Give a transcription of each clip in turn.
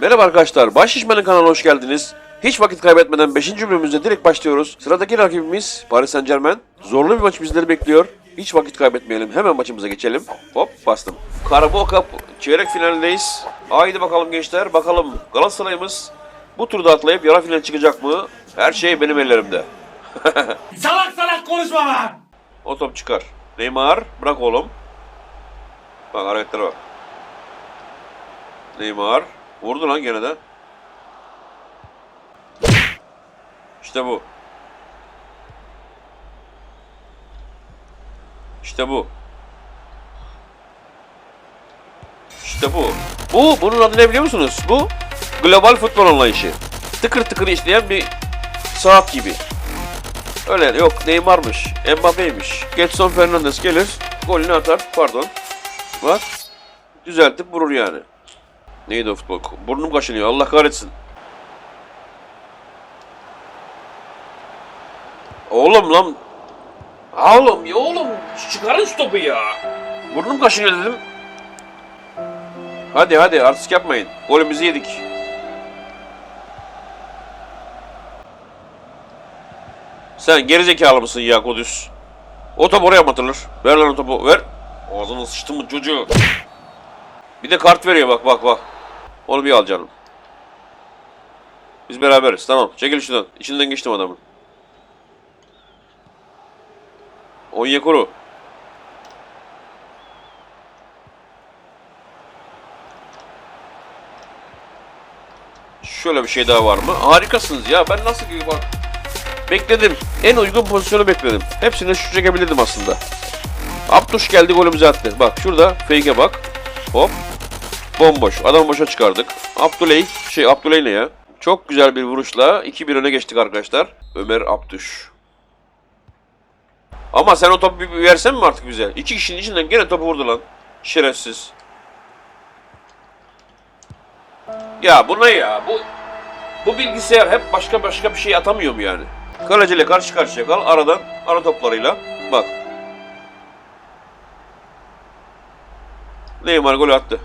Merhaba arkadaşlar, Baş Şişman'ın kanalına hoş geldiniz. Hiç vakit kaybetmeden 5. bölümümüze direkt başlıyoruz. Sıradaki rakibimiz Paris Saint Germain. Zorlu bir maç bizleri bekliyor. Hiç vakit kaybetmeyelim, hemen maçımıza geçelim. Hop bastım. Carabao Cup çeyrek finalindeyiz. Haydi bakalım gençler, bakalım Galatasaray'ımız bu turda atlayıp yarı final çıkacak mı? Her şey benim ellerimde. Salak salak konuşma lan! O top çıkar. Neymar, bırak oğlum. Bak hareketlere bak. Neymar. Vurdu lan gene de. İşte bu. İşte bu. İşte bu. Bu, bunun adı ne biliyor musunuz? Bu, global futbol anlayışı. Tıkır tıkır işleyen bir saat gibi. Öyle yok Neymar'mış, Mbappe'ymiş. Getson Fernandes gelir, golünü atar. Pardon. Bak. Düzeltip vurur yani. Neydi o futbol? Burnum kaşınıyor. Allah kahretsin. Oğlum lan. Oğlum ya oğlum. Çıkarın şu topu ya. Burnum kaşınıyor dedim. Hadi hadi artistik yapmayın. Golümüzü yedik. Sen gerizekalı mısın ya Kudüs? O top oraya mı atılır? Ver lan o topu ver. Ağzına sıçtın mı çocuğu? Bir de kart veriyor bak bak bak. Onu bir al canım. Biz beraberiz tamam. Çekil şuradan. İçinden geçtim adamın. Onyekuru. Şöyle bir şey daha var mı? Harikasınız ya. Ben nasıl ki bak. Bekledim. En uygun pozisyonu bekledim. Hepsini şu çekebilirdim aslında. Abduş geldi golümüzü attı. Bak şurada fake'e bak. Hop. Bomboş. Adam boşa çıkardık. Abdüley. Şey Abdüley ne ya? Çok güzel bir vuruşla 2-1 öne geçtik arkadaşlar. Ömer Abdüş. Ama sen o topu bir versen mi artık bize? İki kişinin içinden gene topu vurdu lan. Şerefsiz. Ya bu ne ya? Bu bu bilgisayar hep başka başka bir şey atamıyor mu yani? Kaleciyle karşı karşıya kal aradan ara toplarıyla. Bak. Neymar gol attı.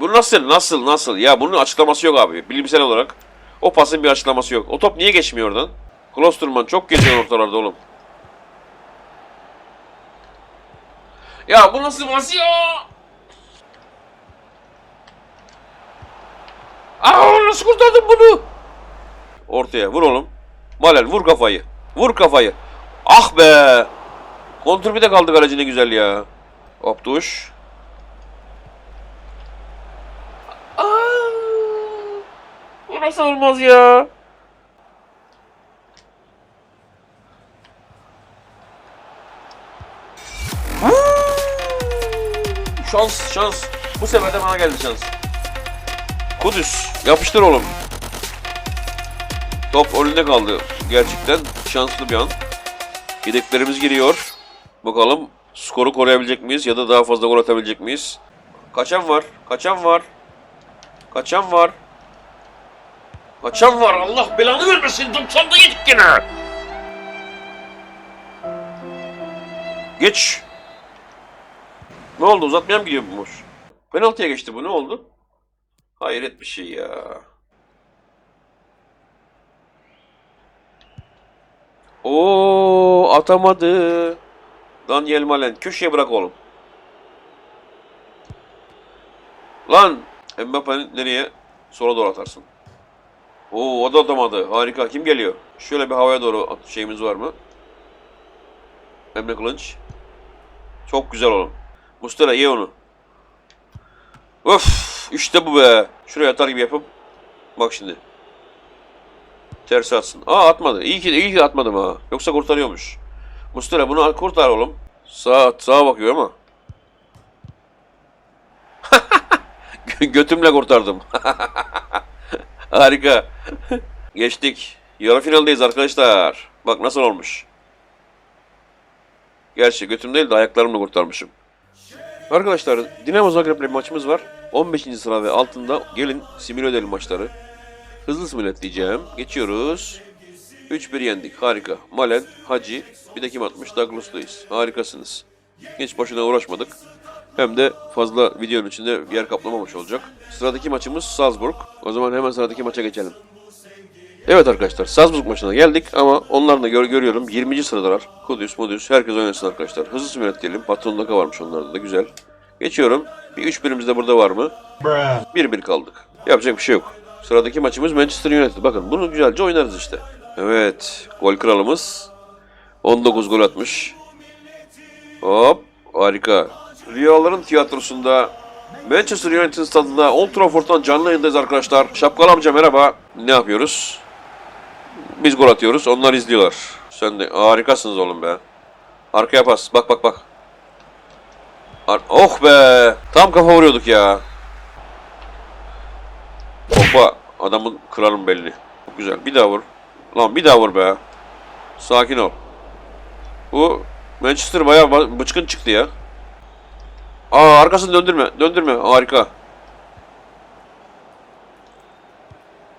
Bu nasıl nasıl nasıl ya bunun açıklaması yok abi bilimsel olarak. O pasın bir açıklaması yok. O top niye geçmiyor oradan? Klosterman çok geziyor ortalarda oğlum. Ya bu nasıl pas ya? Aa nasıl kurtardın bunu? Ortaya vur oğlum. Malel vur kafayı. Vur kafayı. Ah be. Kontur bir de kaldı kaleci güzel ya. Abduş. Aa, bu nasıl olmaz ya? Şans şans. Bu sefer de bana geldi şans. Kudüs yapıştır oğlum. Top önünde kaldı. Gerçekten şanslı bir an. Yedeklerimiz giriyor. Bakalım skoru koruyabilecek miyiz ya da daha fazla gol atabilecek miyiz? Kaçan var. Kaçan var. Kaçan var. Kaçan var. Allah belanı vermesin. 90'da yedik gene. Geç. Ne oldu? Uzatmaya mı gidiyor bu maç? Penaltıya geçti bu. Ne oldu? Hayret bir şey ya. Oo atamadı. Daniel Malen köşeye bırak oğlum. Lan Mbappe'nin nereye? Sola doğru atarsın. Oo o da atamadı. Harika. Kim geliyor? Şöyle bir havaya doğru şeyimiz var mı? Emre Kılınç. Çok güzel oğlum. Mustera ye onu. Öf işte bu be. Şuraya atar gibi yapıp. Bak şimdi. Ters atsın. Aa atmadı. İyi ki iyi ki atmadım ha. Yoksa kurtarıyormuş. Mustera bunu kurtar oğlum. Sağ sağa bakıyor ama. Gö- Götümle kurtardım. Harika. Geçtik. Yarı finaldeyiz arkadaşlar. Bak nasıl olmuş. Gerçi götüm değil de ayaklarımla kurtarmışım. Arkadaşlar Dinamo Zagreb'le maçımız var. 15. sıra ve altında gelin simüle edelim maçları. Hızlı simüle diyeceğim. Geçiyoruz. 3-1 yendik. Harika. Malen, Hacı, bir de kim atmış? Douglas Luiz. Harikasınız. Hiç boşuna uğraşmadık. Hem de fazla videonun içinde yer kaplamamış olacak. Sıradaki maçımız Salzburg. O zaman hemen sıradaki maça geçelim. Evet arkadaşlar Salzburg maçına geldik ama onların da gör görüyorum 20. sıradalar. Kudüs, Mudüs herkes oynasın arkadaşlar. Hızlı simülat diyelim. Patron Laka varmış onlarda da güzel. Geçiyorum. Bir 3 birimiz de burada var mı? 1-1 kaldık. Yapacak bir şey yok. Sıradaki maçımız Manchester United. Bakın bunu güzelce oynarız işte. Evet. Gol kralımız. 19 gol atmış. Hop. Harika. Rüyaların tiyatrosunda Manchester United stadında Old Trafford'dan canlı yayındayız arkadaşlar. Şapkalı amca merhaba. Ne yapıyoruz? Biz gol atıyoruz. Onlar izliyorlar. Sen de harikasınız oğlum be. Arkaya pas. Bak bak bak. Ar- oh be. Tam kafa vuruyorduk ya. Hoppa. Adamın kralım belli. Çok güzel. Bir daha vur. Lan bir daha vur be. Sakin ol. Bu Manchester bayağı ba- bıçkın çıktı ya. Aa arkasını döndürme. Döndürme. Harika.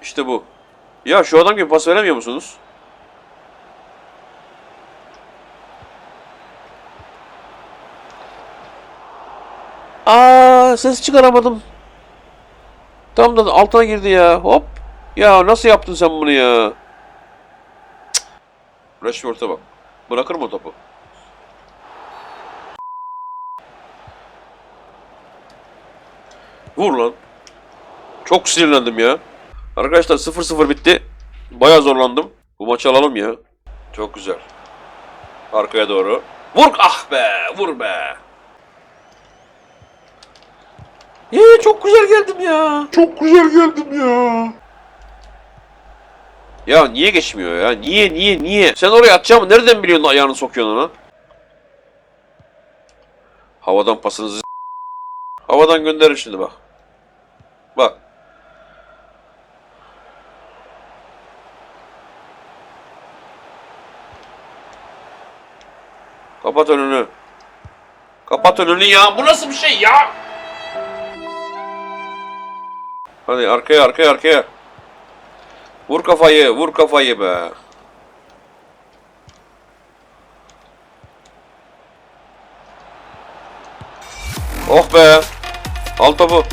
İşte bu. Ya şu adam gibi pas veremiyor musunuz? Aa ses çıkaramadım. Tam da altına girdi ya. Hop. Ya nasıl yaptın sen bunu ya? Rashford'a bak. Bırakır mı topu? Vur lan. Çok sinirlendim ya. Arkadaşlar 0-0 bitti. Bayağı zorlandım. Bu maçı alalım ya. Çok güzel. Arkaya doğru. Vur ah be, vur be. Ye çok güzel geldim ya. Çok güzel geldim ya. Ya niye geçmiyor ya? Niye niye niye? Sen oraya atacağımı nereden biliyorsun ayağını sokuyorsun ona? Havadan pasınızı Havadan gönderin şimdi. Bak. Kapat önünü. Kapat önünü ya. Bu nasıl bir şey ya? Hadi arkaya arkaya arkaya. Vur kafayı, vur kafayı be. Oh be. Al topu.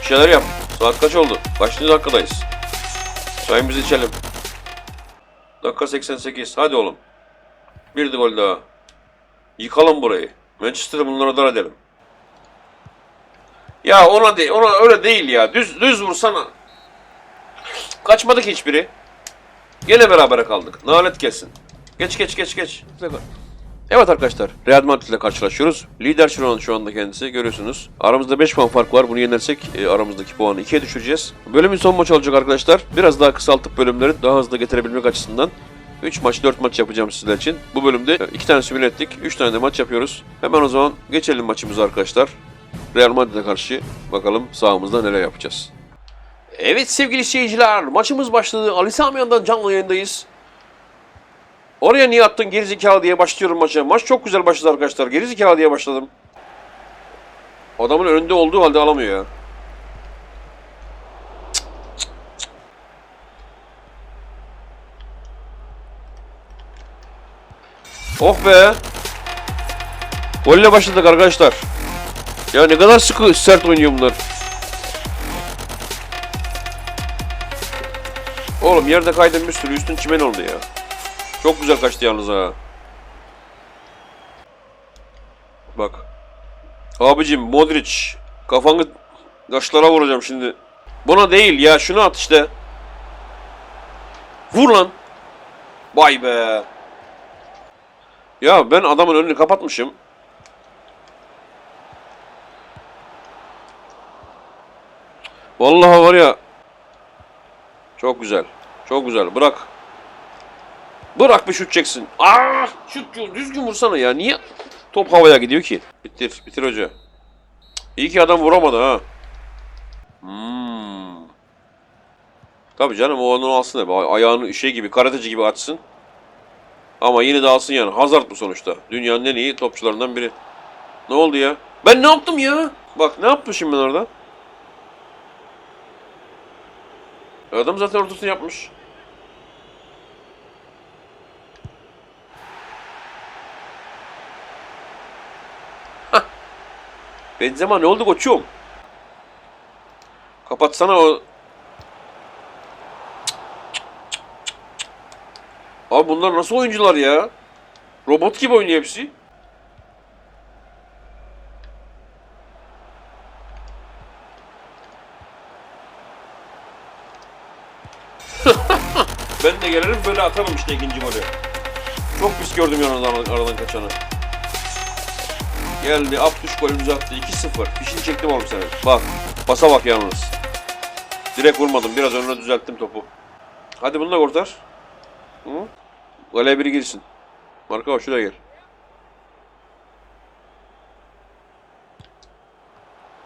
Bir şeyler yap. Saat kaç oldu? Kaçıncı dakikadayız? Çayımızı içelim. Dakika 88. Hadi oğlum. Bir de gol daha. Yıkalım burayı. Manchester'ı bunlara dar edelim. Ya ona değil, ona öyle değil ya. Düz düz vursana. Kaçmadık hiçbiri. Gene berabere kaldık. Nalet gelsin. Geç geç geç geç. Evet arkadaşlar, Real Madrid ile karşılaşıyoruz. Lider an şu anda kendisi görüyorsunuz. Aramızda 5 puan fark var. Bunu yenersek e, aramızdaki puanı 2'ye düşüreceğiz. Bölümün son maçı olacak arkadaşlar. Biraz daha kısaltıp bölümleri daha hızlı getirebilmek açısından 3 maç 4 maç yapacağım sizler için. Bu bölümde 2 tane simüle ettik. 3 tane de maç yapıyoruz. Hemen o zaman geçelim maçımıza arkadaşlar. Real Madrid'e karşı bakalım sahamızda neler yapacağız. Evet sevgili seyirciler maçımız başladı. Ali Sami Yan'dan canlı yayındayız. Oraya niye attın gerizekalı diye başlıyorum maça. Maç çok güzel başladı arkadaşlar. Gerizekalı diye başladım. Adamın önünde olduğu halde alamıyor ya. Oh be. Golle başladık arkadaşlar. Ya ne kadar sıkı sert oynuyor bunlar. Oğlum yerde kaydın bir sürü üstün çimen oldu ya. Çok güzel kaçtı yalnız ha. Bak. Abicim Modric kafanı kaşlara vuracağım şimdi. Buna değil ya şunu at işte. Vur lan. Vay be. Ya ben adamın önünü kapatmışım. Vallahi var ya. Çok güzel. Çok güzel. Bırak. Bırak bir şut çeksin. Ah! Şut düzgün vursana ya. Niye top havaya gidiyor ki? Bitir. Bitir hoca. İyi ki adam vuramadı ha. Hmm. Tabii canım o onu alsın hep. Ayağını şey gibi karateci gibi açsın. Ama yine de alsın yani. Hazard bu sonuçta. Dünyanın en iyi topçularından biri. Ne oldu ya? Ben ne yaptım ya? Bak ne yapmışım ben orada? Adam zaten ortasını yapmış. Hah. Benzema ne oldu koçum? Kapatsana o Abi bunlar nasıl oyuncular ya? Robot gibi oynuyor hepsi. ben de gelirim böyle atarım işte ikinci golü. Çok pis gördüm yanından aradan kaçanı. Geldi Abdüş golümüzü attı 2-0. Fişini çektim oğlum senin. Bak pasa bak yalnız. Direkt vurmadım biraz önüne düzelttim topu. Hadi bunu da kurtar. Hı? Kaleye biri girsin. Marka şuraya gel.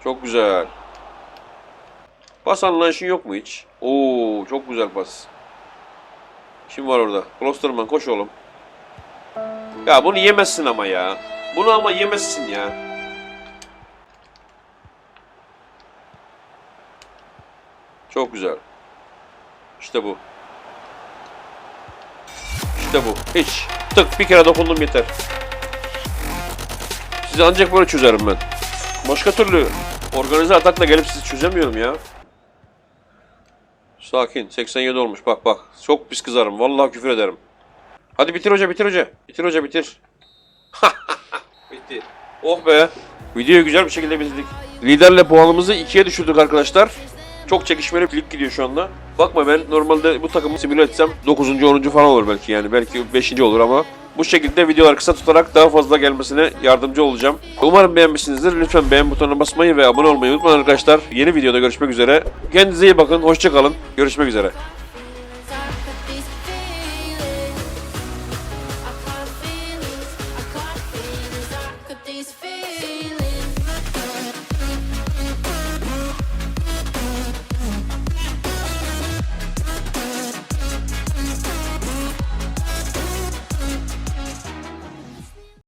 Çok güzel. Pas anlayışın yok mu hiç? Oo çok güzel pas. Kim var orada? Klosterman koş oğlum. Ya bunu yemezsin ama ya. Bunu ama yemezsin ya. Çok güzel. İşte bu. İşte bu. Hiç. Tık bir kere dokundum yeter. Sizi ancak böyle çözerim ben. Başka türlü organize atakla gelip sizi çözemiyorum ya. Sakin. 87 olmuş. Bak bak. Çok pis kızarım. Vallahi küfür ederim. Hadi bitir hoca bitir hoca. Bitir hoca bitir. Bitti. Oh be. Videoyu güzel bir şekilde bitirdik. Liderle puanımızı ikiye düşürdük arkadaşlar. Çok çekişmeli bir lig gidiyor şu anda. Bakma ben normalde bu takımı simüle etsem 9. 10. falan olur belki yani. Belki 5. olur ama bu şekilde videoları kısa tutarak daha fazla gelmesine yardımcı olacağım. Umarım beğenmişsinizdir. Lütfen beğen butonuna basmayı ve abone olmayı unutmayın arkadaşlar. Yeni videoda görüşmek üzere. Kendinize iyi bakın. Hoşçakalın. Görüşmek üzere.